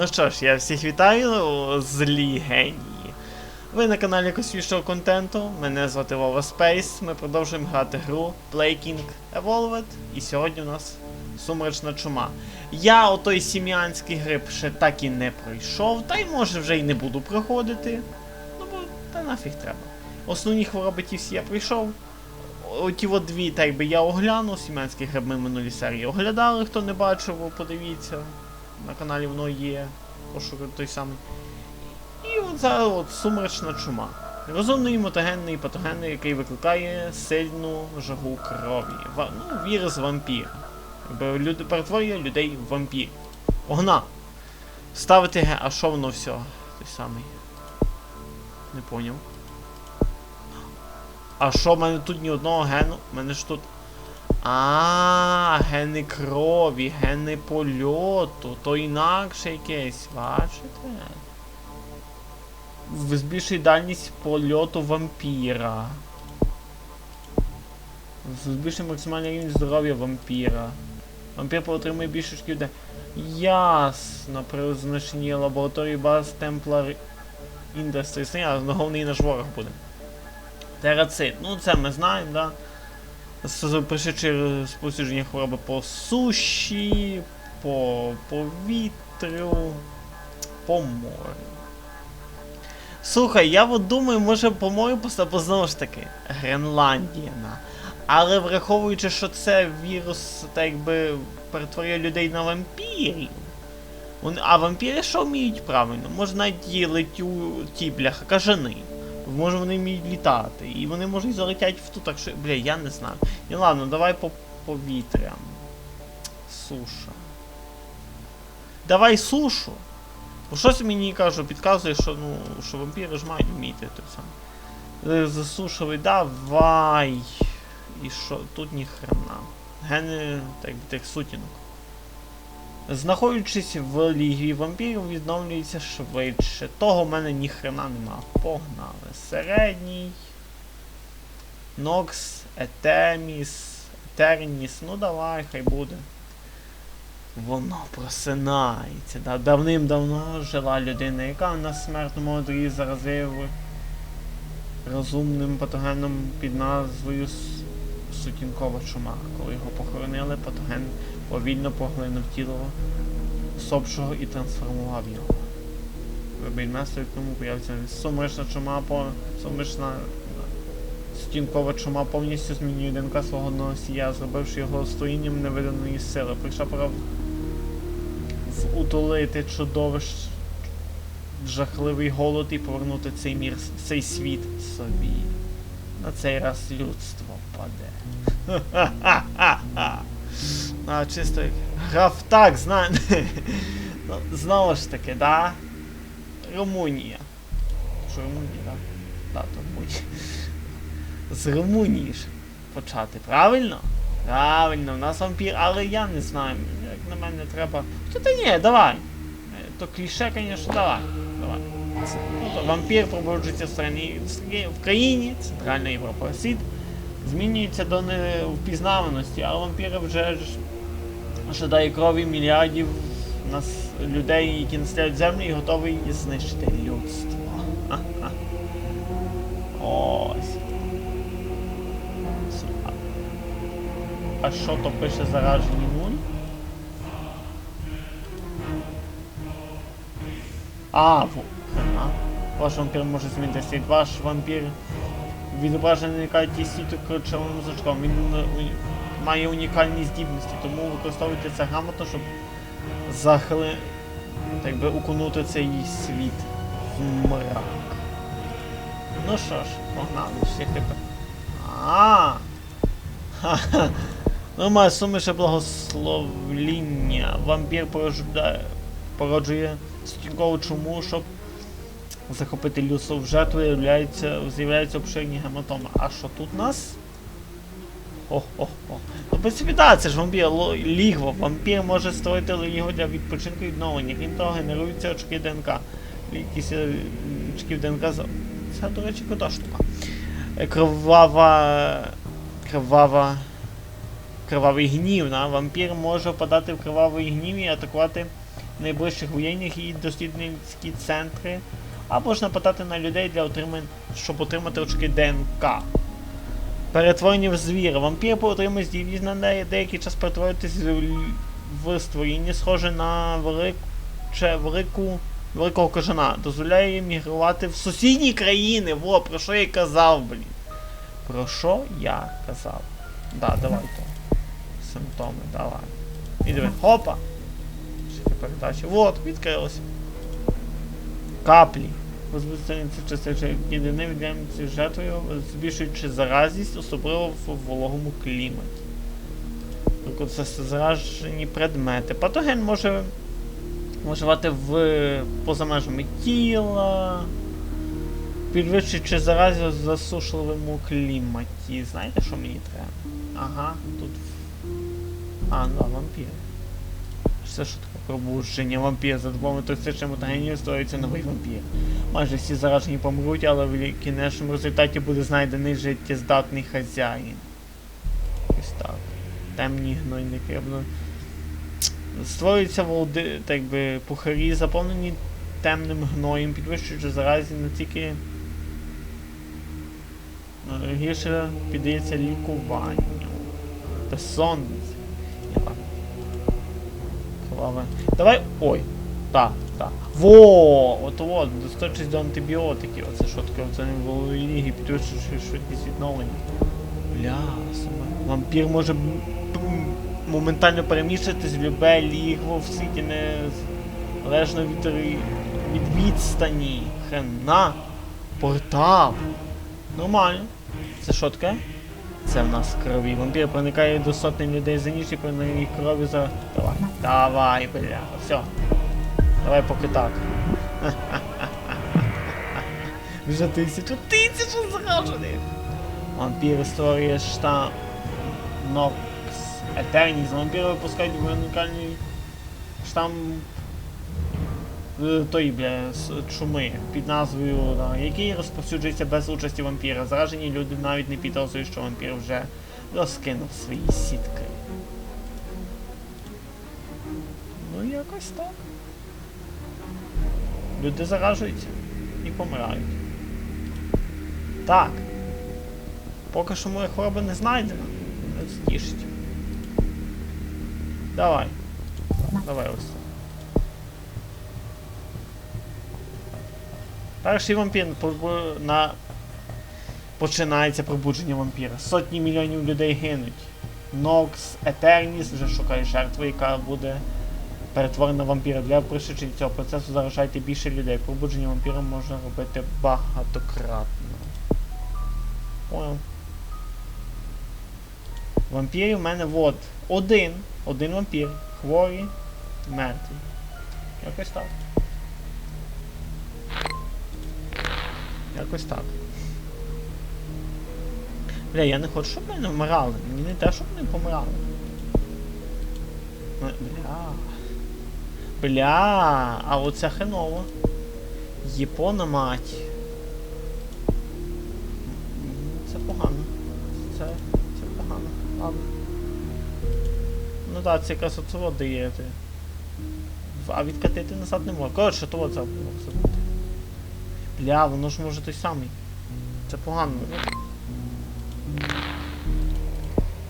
Ну що ж, я всіх вітаю злі генії. Ви на каналі космічного контенту. Мене звати Вова Space. Ми продовжуємо грати гру Play King Evolved. І сьогодні у нас сумрачна чума. Я отой сім'янський гриб ще так і не пройшов, та й може вже й не буду проходити. Ну бо та нафіг треба. Основні хвороби ті всі я пройшов. Оті от дві, так би я оглянув, сім'янський гриб ми минулі серії оглядали, хто не бачив, подивіться. На каналі воно є. Пошук той самий. І от зараз от сумрачна чума. Розумний, мутагенний патогенний, який викликає сильну жагу крові. Ва- ну, вірус вампір. Люди перетворює людей в вампір. Погнав! Ставити ге, а що воно все? Той самий. Не поняв. А що, в мене тут ні одного гену? У мене ж тут. А, гени крові, гени польоту, то інакше якесь, бачите? Збільшує дальність польоту вампіра. Збільшує максимальний рівень здоров'я вампіра. Вампір отримує більше шкіл. Ясно, при оснащенні лабораторії баз Templar Industries. Ну, головний наш ворог буде. Терацит. Ну це ми знаємо, да? З- Пришедши хвороби по суші, по повітрю, по морю. Слухай, я от думаю, може по морю поставити, знову ж таки, Гренландія. Але враховуючи, що це вірус, так якби перетворює людей на вампірів. А вампіри що вміють правильно? Може навіть ті летю ті бляха, кажани. Може вони вміють літати. І вони можуть залетять в ту, так що. Бля, я не знаю. І ладно, давай по повітрям. Суша. Давай сушу. Бо щось мені кажу, підказує, що ну, що вампіри ж мають вміти так само. Е, Засушили, давай. І що? Тут ні хрена. Гени так, тих сутінок. Знаходячись в лігві вампірів, відновлюється швидше. Того в мене ні хрена нема. Погнали. Середній. Нокс, Етеміс, Етерніс. Ну давай, хай буде. Воно просинається. Да? Давним-давно жила людина, яка на смертному одрі заразив розумним патогеном під назвою Сутінкова чума. Коли його похоронили, патоген повільно поглинув тіло усопшого і трансформував його. Вибільместо тому появиться сумишна чума по сумишна стінкова чума повністю змінює ДНК свого носія, зробивши його строєнням невиданої сили. Прийшла пора утолити чудовищ жахливий голод і повернути цей мір, цей світ собі. На цей раз людство паде. А, чисто граф так, знає. Ну, знову ж таки, да? Румунія. Що Румунія? Да? Так, то Румунія. З Румунії ж почати, правильно? Правильно, в нас вампір, але я не знаю, як на мене треба. Та та ні, давай. Е, То кліше, звісно, давай. Давай. Ну, вампір пробуджується в країні, Центральна Європа. Світ змінюється до невпізнаваності, а вампіри вже жадає крові мільярдів нас людей, які населяють землю і готові знищити людство. Ось. А- що то пише заражені нуль? А. Ваш вампір може змінити світ. Ваш вампір відображений карті світу ключовим значком. Він е, має унікальні здібності, тому використовуйте це грамотно, щоб захили, так би окунути цей світ в мрак. Ну що ж, погнали, всіх тепер. А. Ха-ха. Ну, має суміше благословління. Вампір породжує стінкову чуму, щоб захопити людство в жертву з'являються обширні гематоми. А що тут нас? О-хо-хо. Ну без біда, це ж вампір лігво. Вампір може створити лігво для відпочинку і відновлення. Крім того, генеруються очки ДНК. Е, очків ДНК. Це, до речі, крута штука. Е, Кровава. Кровава. Кривавий гнів. На? Вампір може впадати в кривавий гнів і атакувати найближчих воєнних і дослідницькі центри, або ж нападати на людей для отримання, щоб отримати очки ДНК. Перетворення в звіра. Вампір отримує здібність на де- деякий час перетворитись в- створіння, схоже на величе, велику, великого кажана. Дозволяє їм мігрувати в сусідні країни. Во, про що я казав, блін. Про що я казав? Да, давай то. Симптоми, давай. І диви. Хопа! Передача. Вот, відкрилося. Каплі. Розбудиться частина єдине віддається жертвою, збільшуючи заразність, особливо в вологому кліматі. Тобто це заражені предмети. Патоген може вживати в поза межами тіла, підвищуючи заразність в засушливому кліматі. Знаєте, що мені треба? Ага, тут. А, ну, вампір. Все що таке пробудження вампір за допомогою токсичних мутагенів створюється новий вампір. Майже всі заражені помруть, але в кінечному результаті буде знайдений життєздатний хазяїн. Ось так. Темні гнойники. Створюються волди, так би, пухарі, заповнені темним гноєм, підвищуючи заразі не тільки е, гірше піддається лікуванню. Безсонність. Ні, Давай. Ой. Так, так. Во! От от, достатність до антибіотиків. Оце що таке? Це не в лігі підвищуючи швидкість відновлення. Бля, саме. Вампір може моментально переміщатись в любе лігво в світі не залежно від, від відстані. Хрена. Портал. Нормально. Це що таке? Це в нас крові. Вампір проникає до сотні людей за ніч і проникає їх крові за. Давай. Давай, бля. Все. Давай поки так. Вже тисячу тисячу заражених. Вампір створює штам Нокс Етерніс. Вампіри випускають унікальний штам той, бля, с- чуми під назвою, да, який розповсюджується без участі вампіра. Заражені люди навіть не підозрюють, що вампір вже розкинув свої сітки. Ну, якось так. Люди заражуються і помирають. Так. Поки що моя хвороба не знайдена. Це тішить. Давай. Давай ось. це. Перший вампір на... починається пробудження вампіра. Сотні мільйонів людей гинуть. Нокс Етерніс вже шукає жертву, яка буде перетворена вампіра. Для пришвидшення цього процесу заражайте більше людей. Пробудження вампіра можна робити багатократно. Понял. Вампірів в мене от. Один. Один вампір. Хворий, мертвий. Якось так. Якось так. Бля, я не хочу, щоб вони вмирали. Мені не те, щоб вони помирали. Ну, Бля. Бля, а оця хренова. Єпона мать. Це погано. Це, це погано. Ладно. Ну так, це якраз оце от дає. А відкатити назад не можна. Коротше, то от забув забути. Бля, воно ж може той самий. Це погано.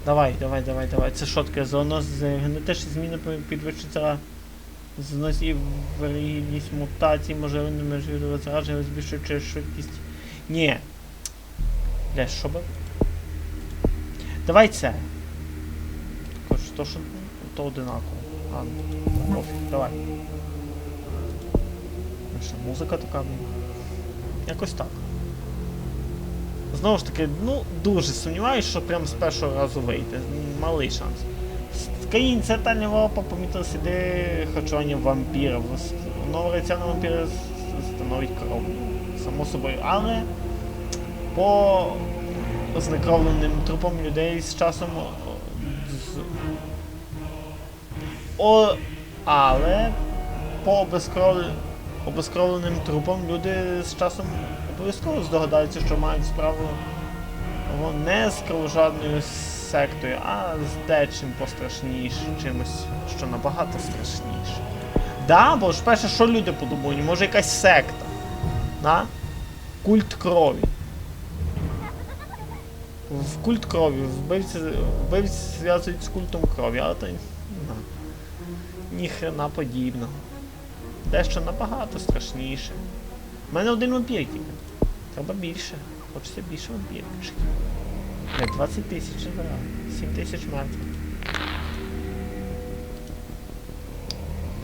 Давай, давай, давай, давай. Це що таке? Зооноз з генетичні зміни пи- підвищується зносів вирігідність мутацій, можливими межового зараження, збільшуючи швидкість. Ні. Бля, що би? Давай це. Коротше, то що то одинаково. Ладно, пофіг, давай. Ну музика така, блін. Якось так. Знову ж таки, ну, дуже сумніваюся, що прям з першого разу вийде. Малий шанс. В країні Центральна Європа помітили сліди харчування вампірів. Раціона вампіра с- становить кров. Само собою. Але по знекровленим трупам людей з часом. з- О, але по обезкров- обезкровленим трупам люди з часом обов'язково здогадаються, що мають справу не з кровожадною сектою, а з дечим пострашнішим, чимось, що набагато страшніше. Да, бо ж перше, що люди подумають, може якась секта. Да? Культ крові. В культ крові, вбивці, вбивці зв'язують з культом крові, але то ну, ніхрена подібного. Дещо набагато страшніше. У мене один вампір. Треба більше. Хочеться більше вампірчиків. 20 тисяч забирав. 7 тисяч мертвих.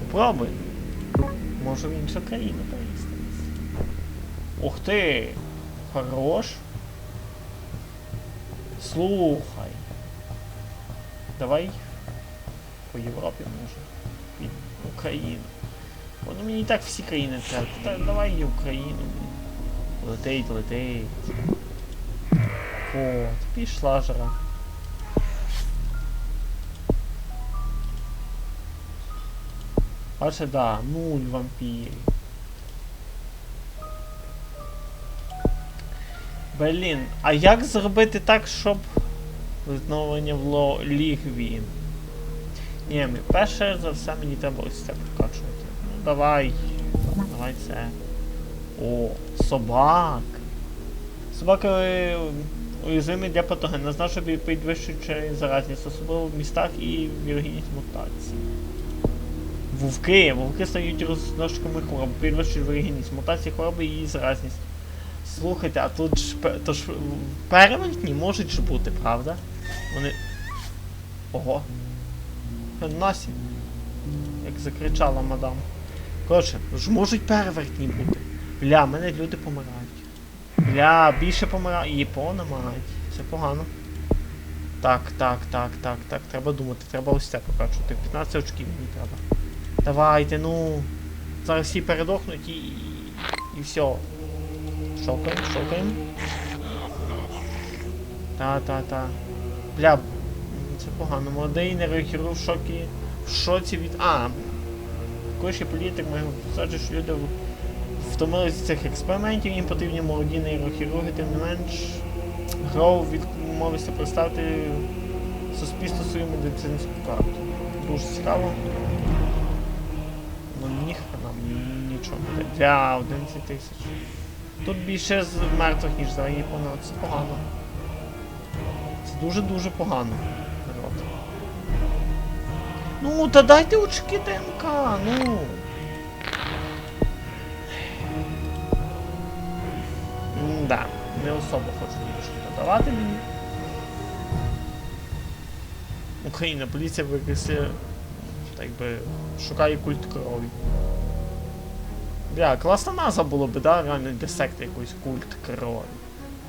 Попробуй. Може в іншу країну переїстись. Ух ти! Хорош. Слухай. Давай по Європі може. Від Україну. Воно мені і так всі країни треба. Та давай і Україну. Летить, летить. От, пішла жара. Бачите, да, нуль вампірів. Блін, а як зробити так, щоб відновлення в лігві? Ні, перше за все мені треба ось це прокачувати. Давай. Давай це. О, собак. Собаки е, уязвимі для патогена, знав, що підвищуючи заразність, особливо в містах і вірогідність мутацій. Вовки. Вовки стають розносчиками хвороб, підвищують вирогідність мутації хвороби і заразність. Слухайте, а тут ж то ж перевертні можуть ж бути, правда? Вони. Ого. Носі. Як закричала мадам. Коротше, ж можуть перевертні бути. Бля, мене люди помирають. Бля, більше помирають. І понамагають. Це погано. Так, так, так, так, так. Треба думати, треба ось це покачувати. 15 очків мені треба. Давайте, ну. Зараз всі передохнуть і. і все. Шокаємо, шокаємо. Та, та, та. Бля, це погано. Молодий нейрохірург в шокі. В шоці від. А. Колишній політик має стверджує, що люди втомилися цих експериментів, їм потрібні молоді нейрохірурги, тим не менш. Гров відмовився представити суспільству свою медицинську карту. Дуже цікаво. Ну ніхрена м, нічого дає. Для 11 тисяч. Тут більше з мертвих, ніж за Японію. Це погано. Це дуже-дуже погано. Ну, та дайте очки ДНК, ну. Да, не особо хочу нічого додавати мені. Україна, поліція викреслює, так би, шукає культ крові. Бля, класна назва було б, да, реально для секти якоїсь культ крові.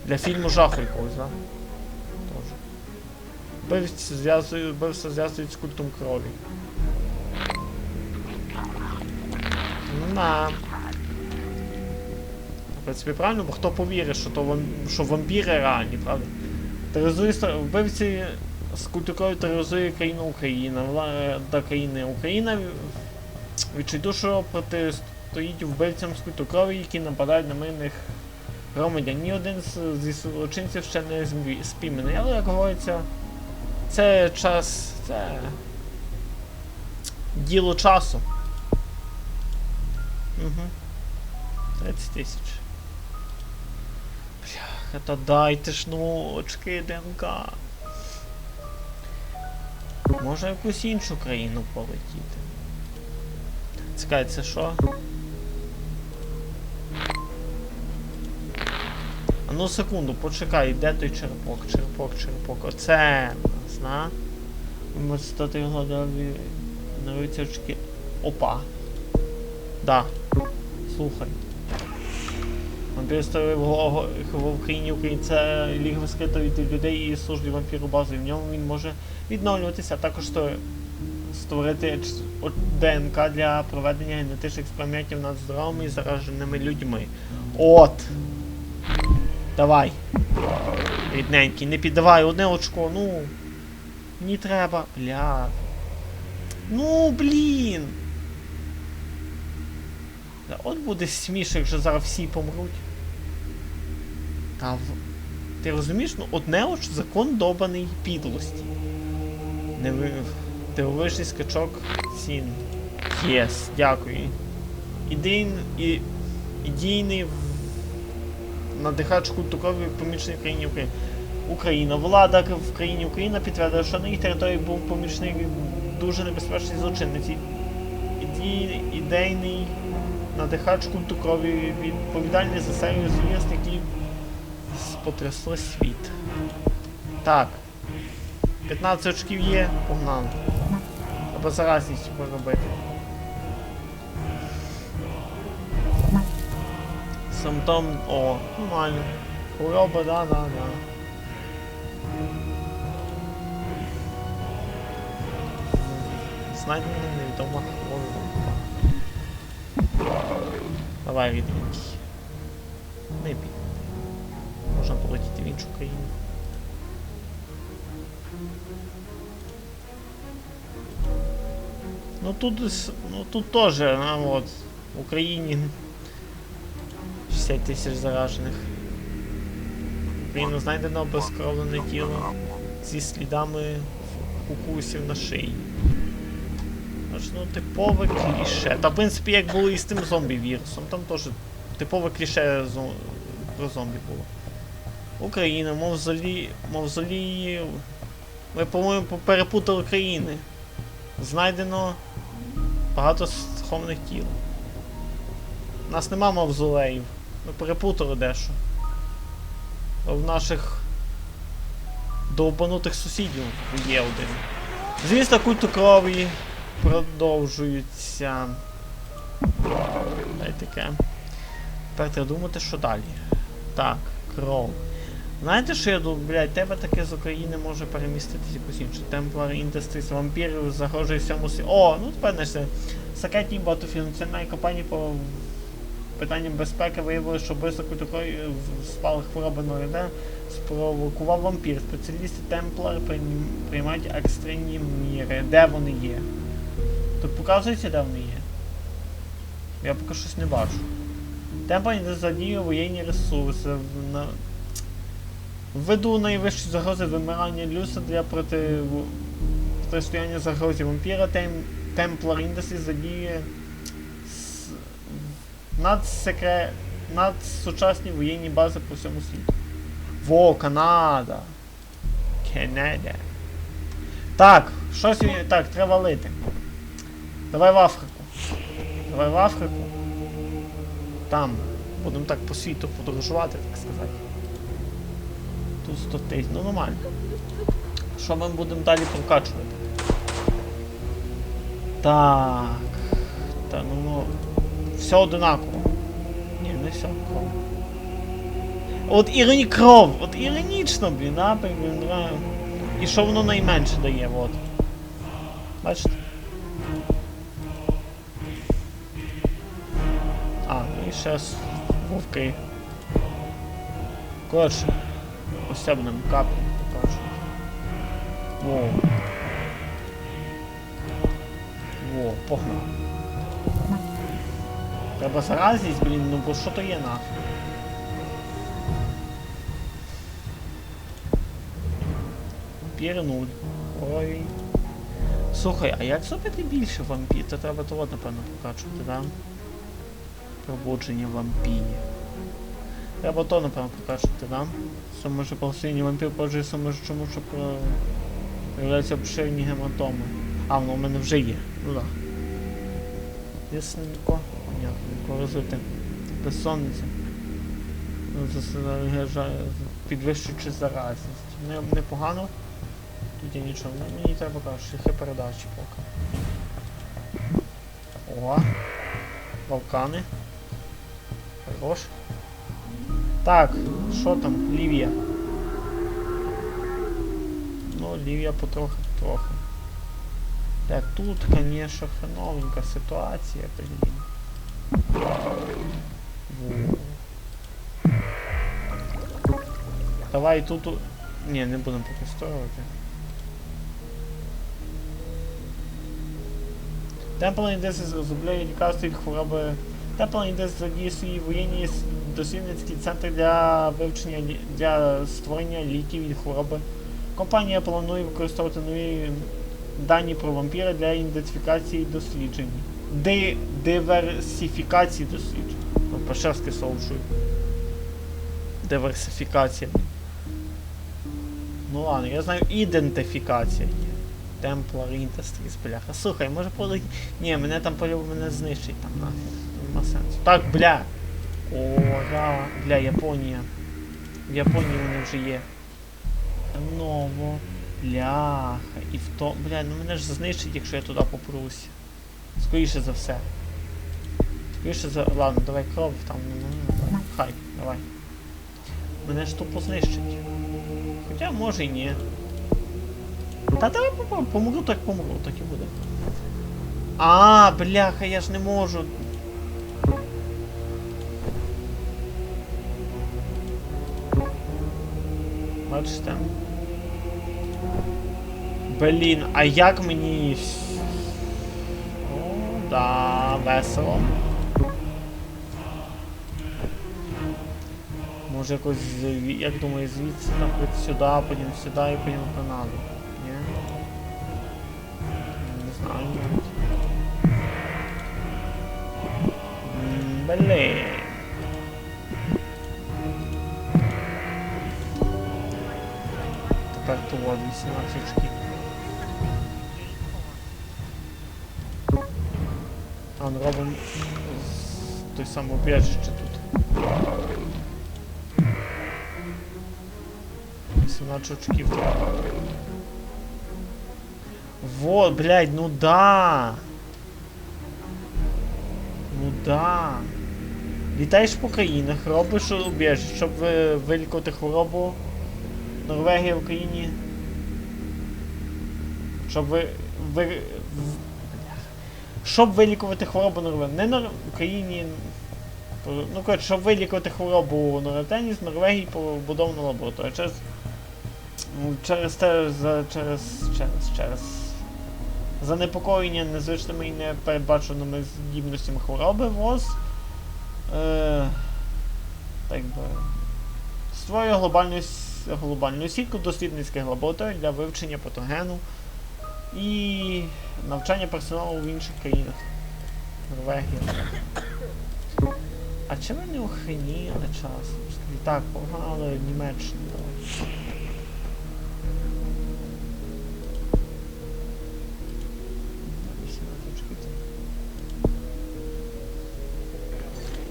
Для фільму жаху якогось, да? Вбивці зв'язують, з культом крові. Ну на. В принципі, правильно, бо хто повірить, що то вам, що вампіри реальні, правда? Тероризує вбивці з культу крові тероризує країну Україна, влада країни Україна відчайдушно протистоїть вбивцям з культу крові, які нападають на мирних громадян. Ні один з, зі злочинців ще не спійманий, але як говориться, це час. це. діло часу. Угу. 30 тисяч. Бляха, та дайте ж ну очки ДНК. Може якусь іншу країну полетіти. Цікаві, це що? А ну секунду, почекай, де той черепок? Черепок, черепок. Оце в нас, на. Ви можете стати його голові. Новиці очки. Опа. Да. Слухай. Вампір в, Україні Україні це ліга від людей і службі вампіру бази. В ньому він може відновлюватися, а також створити ДНК для проведення генетичних експериментів над здоровими і зараженими людьми. От. Давай. Рідненький, не піддавай одне очко, ну. Мені треба. Бля. Ну, блін. От буде смішно, якщо зараз всі помруть. Та в... Ти розумієш, ну одне оч закон добаний підлості. Не ви... Дивовижний скачок цін. Єс, дякую. Ідейн, і, ідейний в- надихач культу крові помічник країні України. Україна. Влада в країні Україна підтвердила, що на їх території був помічник дуже небезпечний злочинниці. Іді, ідейний надихач культу крові відповідальний за серію звірств, які потрясли світ. Так. 15 очків є, погнали. Або заразність робити. Симптом. О, нормально. Хвороба, да, да, да. Знайдена невідома хвороба. Давай, рідненький. Не бій. Можна полетіти в іншу країну. Ну тут, ну тут тоже, а, вот, в Україні 60 тисяч заражених. В Україну знайдено обезкровлене тіло зі слідами укусів на шиї. Аж ну типове кліше. Та в принципі як було і з тим зомбі-вірусом, там теж типове кліше зо- про зомбі було. Україна, мавзолі... мавзолії. Ви, по-моєму, перепутали країни. Знайдено багато схованих тіл. У нас нема мавзолеїв. Ми перепутали дещо. В наших довбанутих сусідів є один. Звісно, культу крові продовжуються. Дай таке. Тепер треба думати, що далі. Так, кров. Знаєте, що я думаю, блядь, тебе таке з України може переміститись якусь іншу. Templar Industries, вампірів загрожує всьому світу. О, ну тепер не все. Сакетні багатофінансіональні компанії по питанням безпеки виявили, що високо такої спали хвороби на РД спровокував вампір. Спеціалісти Темплар приймають екстрені міри. Де вони є? Тут показується, де вони є? Я поки щось не бачу. Темплар не задіює воєнні ресурси. На... Введу найвищі загрози вимирання люса для проти... протистояння загрозі вампіра. Тем... Темплар Industries задіює с... надсекре... надсучасні воєнні бази по всьому світу. Во, Канада. Канада. Так, щось. Так, треба лити. Давай в Африку. Давай в Африку. Там. Будемо так по світу подорожувати, так сказати. Тут 100 тисяч. Ну нормально. Що ми будемо далі прокачувати? Так. Та ну ну. Все одинаково. Ні, не все однаково. От іроні кров, от іронічно, блін, а, блін. І що воно найменше дає, от. Бачите? І с- вовки. Коротше, ось це будемо капати, покажу. Во. Во, погнав. Треба заразність, блін, ну бо що то є нахуй? Вампіри нуль. Ой. Слухай, а як зробити більше вампір? Це треба то от, напевно, покачувати, да? Пробудження вампірів. Треба то, напевно, покачувати, да? Що може полосиній вампір поджує саме чому, що про... Появляються обширні гематоми. А, воно в мене вже є. Ну да. Ясненько. Понятненько. Розвити. Безсонниця. Ну, Підвищуючи заразність. Не, непогано. Тут я нічого. Ну, мені треба кажуть, шляхи передачі поки. О. Балкани. Хорош. Так, що там? Лівія. Ну, Лівія потрохи потрохи. Так, тут, конечно, хреновенька ситуація, блін. Давай тут... Ні, не будемо поки строювати. Темпл Індес розробляє лікарство від хвороби. Темпл Індес задіє свої воєнні с- дослідницькі центри для вивчення для створення ліків від хвороби. Компанія планує використовувати нові дані про вампіра для ідентифікації і досліджень. ди, диверсифікації досліджень. Ну, Пашевське слово чую. Диверсифікація. Ну ладно, я знаю, ідентифікація є. Templar Industries, бляха. Слухай, може поле... Ні, мене там полюб мене знищить там нахер. Нема. Так, бля. Ура! Бля, Японія. В Японії вони вже є. Ново. Бляха. І в то. Бля, ну мене ж знищить, якщо я туди попрусь. Скоріше за все. Скоріше за. Ладно, давай кров там. ну, ну, ну, Хай, давай. Мене ж тупо знищить. Хоча може і ні. Та давай попробуй, помру, так помру, так і буде. А, бляха, я ж не можу. Бачите? Блін, а як мені. О, да, весело. Може якось, як думаю, звідси, наприклад, сюди, потім сюди і потім в Канаду. Ні? Не знаю. М, Блін. 18. А, ну робимо той самий убіжище тут. 18 очків. Вот, блядь, ну да. Ну да. Літаєш по країнах, робиш убіжище, щоб ви, вилікувати хворобу. Норвегія в Україні. Щоб ви. ви щоб вилікувати хворобу Норвегії. Не в Україні. Ну, коротше, щоб вилікувати хворобу Норвегії, з Норвегії побудована лабораторія. Через, ну, через те, через, через, через занепокоєння незвичними і непередбаченими здібностями хвороби ВОЗ. Е, так би, створює глобальну, глобальну сітку дослідницьких лабораторій для вивчення патогену і навчання персоналу в інших країнах. Норвегія. А чи ви не охреніли часом? Так, погнали в Німеччину давай.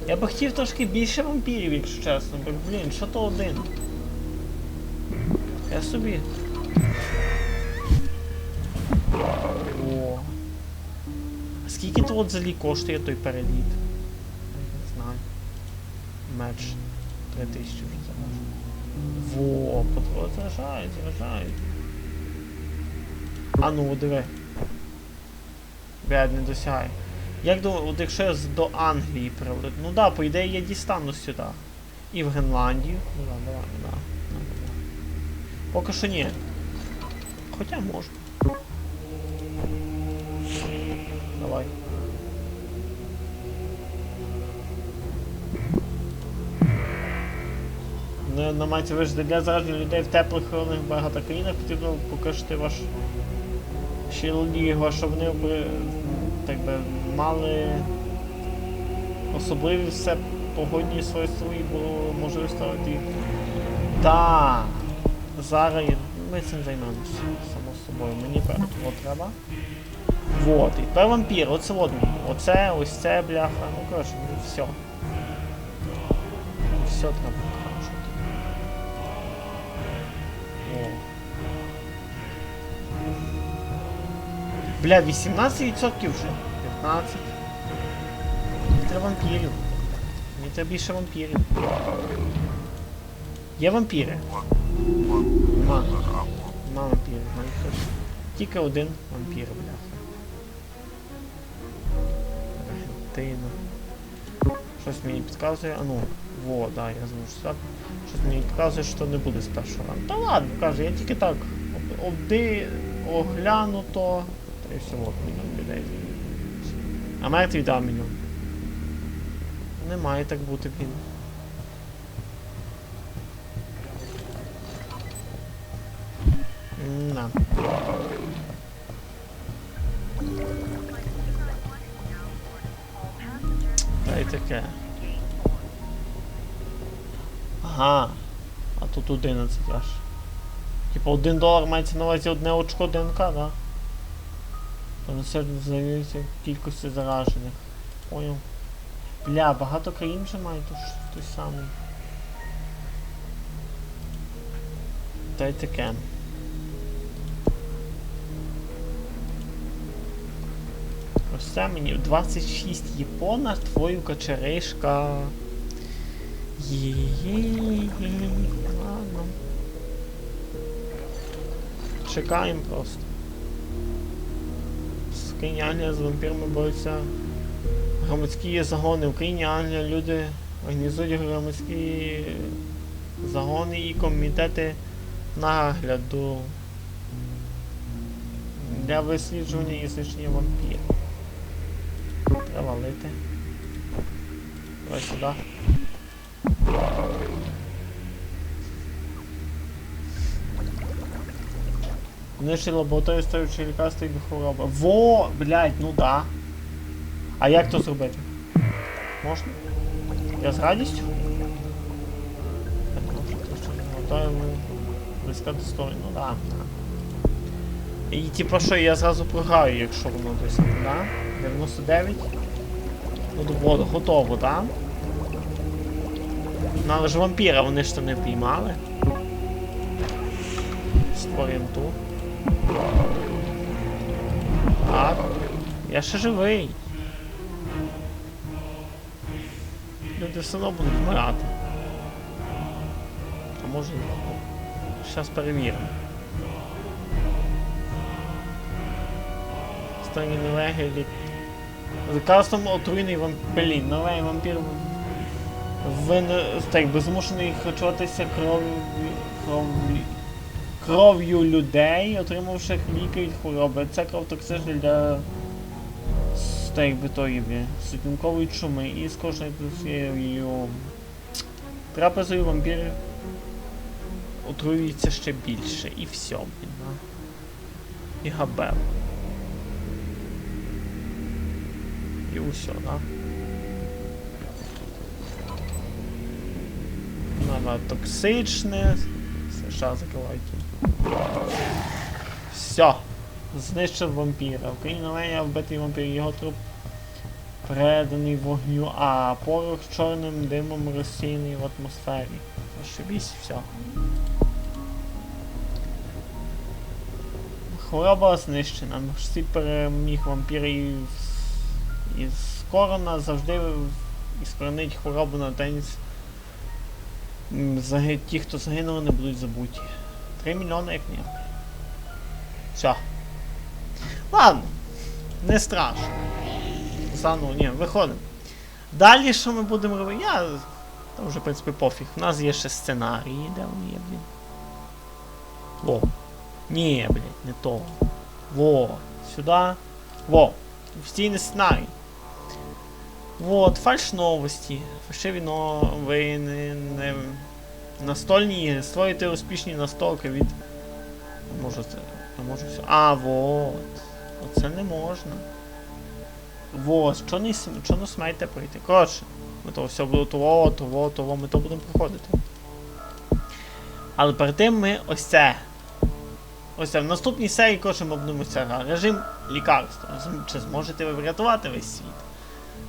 Я би хотів трошки більше вампірів, якщо чесно, бо, блін, що то один. Я собі. О. Скільки то от коштує той переліт? Не знаю. Меч. 3000 вже зараз. Во, подро заражають, заражають. А ну, диви. Блядь, не досягає. Як думаю, от якщо я до Англії прилету, ну да, по ідеї я дістану сюди. І в Гренландію. Ну да, давай, да. Поки що ні. Хоча можу. Не намагається вижити для зараження людей в теплих холодних багато країнах потрібно покажете ваш щелігу, щоб вони так би, мали особливі все погодні свойства і було можливість ставити. Да. Зараз ми цим займемося, само собою. Мені певно треба. Вот, і тепер вампір, оце от. Оце, ось це, бляха, ну коротше, все. Все треба Бля, 18% вже. 15. Мені треба вампірів. Мені треба більше вампірів. Є вампіри? Нема. Нема вампірів, хтось. Тільки один вампір, бляха. Аргентина. Щось мені підказує, а ну, во, да, я зможу так. Щось мені підказує, що не буде з першого рану. Та ладно, каже, я тільки так обди, огляну Та і все, от мільйон людей. А мертві да, мільйон. Не має так бути, блін. На. таке? Ага. А тут 11 аж. Типа 1 долар мається на увазі одне очко ДНК, да? На все завісить кількості заражених. Понял. Бля, багато країн вже має той самий. Та й таке. Це мені 26 Япона, твою качеришка. Ладно. Чекаємо просто. Україні Англія з вампірами борються. Громадські загони. В Україні Англія люди організують громадські загони і комітети нагляду для висліджування і знищення вампірів. Треба лити. Давай сюди. Нижче лабораторію ставлячи лікарства і хвороба. Во! Блять, ну да. А як то зробити? Можна? Я з радістю? Так, близька до сторони, ну да. І типа що, я зразу програю, якщо воно десь, да? 99. Ну добро, готово, да? Ну але ж вампіра вони ж там не впіймали. Створюємо ту. Так. Я ще живий. Люди все одно будуть вмирати. А може. Зараз перевіримо. Останні нелегелі. Лекарством отруйний вампір. Новий вампір вин... так, би змушений харчуватися кров'ю кров'ю кров'ю людей, отримавши ліки від хвороби. Це кров токсична для так би сутінкової чуми і з кожною цією трапезою вампір отруюється ще більше. І все. І габел. І усе, да? Вона токсичне. США закривайте. Все. Знищив вампіра. Україна Леня вбитий вампір. Його труп переданий вогню, а порох чорним димом розсіяний в атмосфері. Ошибісь, все. Хвороба знищена. Світ переміг вампіра і, і скоро назавжди іскоренить хворобу на теніс. Заги- Ті, хто загинули, не будуть забуті. 3 мільйони як ні. Все. Ладно. Не страшно. Заново, ні, виходимо. Далі що ми будемо робити? Я. Там вже, в принципі, пофіг. У нас є ще сценарії, де вони є, блін. Во. Ні, блядь, не то. Во. Сюди. Во. Офіційний сценарій. Вот, фальш новості. Фальшиві новини. Не... Настольні ігри. Створюйте успішні настолки від. Може це. Можу все. А, вот. Оце не можна. Вот, що не, що не смійте прийти. Коротше, ми то все було того, того, того, ми то будемо проходити. Але перед тим ми ось це. Ось це. В наступній серії, коротше, ми будемо гра. Режим лікарства. Чи зможете ви врятувати весь світ?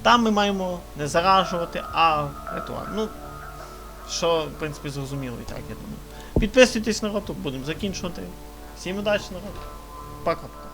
Там ми маємо не заражувати, а рятувати. Ну, що, в принципі, зрозуміло і так, я думаю. Підписуйтесь на рот, будемо закінчувати. Всім удачі, народ. Пока-пока.